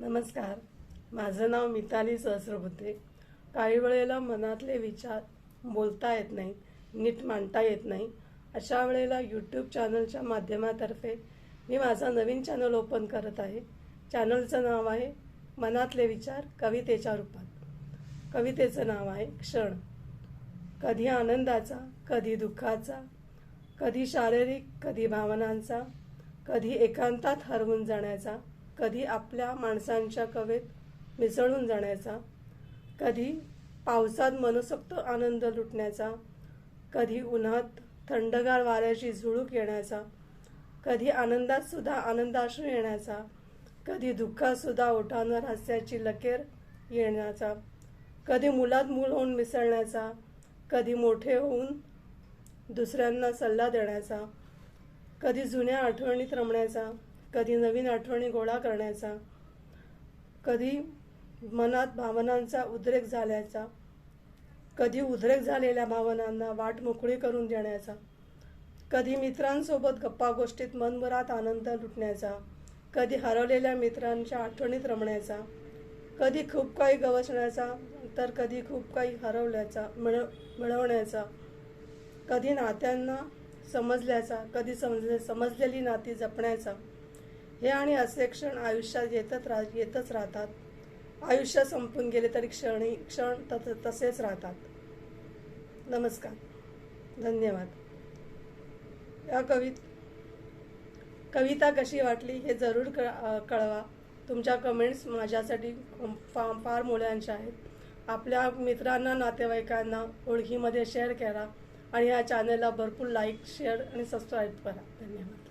नमस्कार. माझं नाव मिताली सहस्रबुद्धे. काही वेळेला मनातले विचार बोलता येत नाही नीट मांडता येत नाही. अशा वेळेला यूट्यूब चॅनलच्या माध्यमातर्फे मी माझा नवीन चॅनल ओपन करत आहे. चॅनलचं नाव आहे मनातले विचार कवितेच्या रूपात. कवितेचं नाव आहे क्षण. कधी आनंदाचा कधी दुःखाचा कधी शारीरिक कधी भावनांचा कधी एकांतात हरवून जाण्याचा कधी आपल्या माणसांच्या कवेत मिसळून जाण्याचा कधी पावसात मनसोक्त आनंद लुटण्याचा कधी उन्हात थंडगार वाऱ्याची झुळूक येण्याचा कधी आनंदात सुद्धा आनंदाश्रू येण्याचा कधी दुःखातसुद्धा ओठांवर हास्याची लकेर येण्याचा कधी मुलात मूल होऊन मिसळण्याचा कधी मोठे होऊन दुसऱ्यांना सल्ला देण्याचा कधी जुन्या आठवणीत रमण्याचा कधी नवीन आठवणी गोळा करण्याचा कधी मनात भावनांचा उद्रेक झाल्याचा कधी उद्रेक झालेल्या भावनांना वाट मोकळी करून देण्याचा कधी मित्रांसोबत गप्पा गोष्टीत मनभरात आनंद लुटण्याचा कधी हरवलेल्या मित्रांच्या आठवणीत रमण्याचा कधी खूप काही गवसण्याचा तर कधी खूप काही हरवल्याचा मिळ मिळवण्याचा कधी नात्यांना समजल्याचा कधी समजले समजलेली नाती जपण्याचा हे आणि असे क्षण आयुष्यात येतच रा येतच राहतात. आयुष्य संपून गेले तरी क्षणी क्षण तस तसेच राहतात. नमस्कार. धन्यवाद. या कवित कविता कशी वाटली हे जरूर क कळवा. तुमच्या कमेंट्स माझ्यासाठी फा फार मूल्यांच्या आहेत. आपल्या मित्रांना नातेवाईकांना ओळखीमध्ये शेअर करा आणि या चॅनलला भरपूर लाईक शेअर आणि सबस्क्राईब करा. धन्यवाद.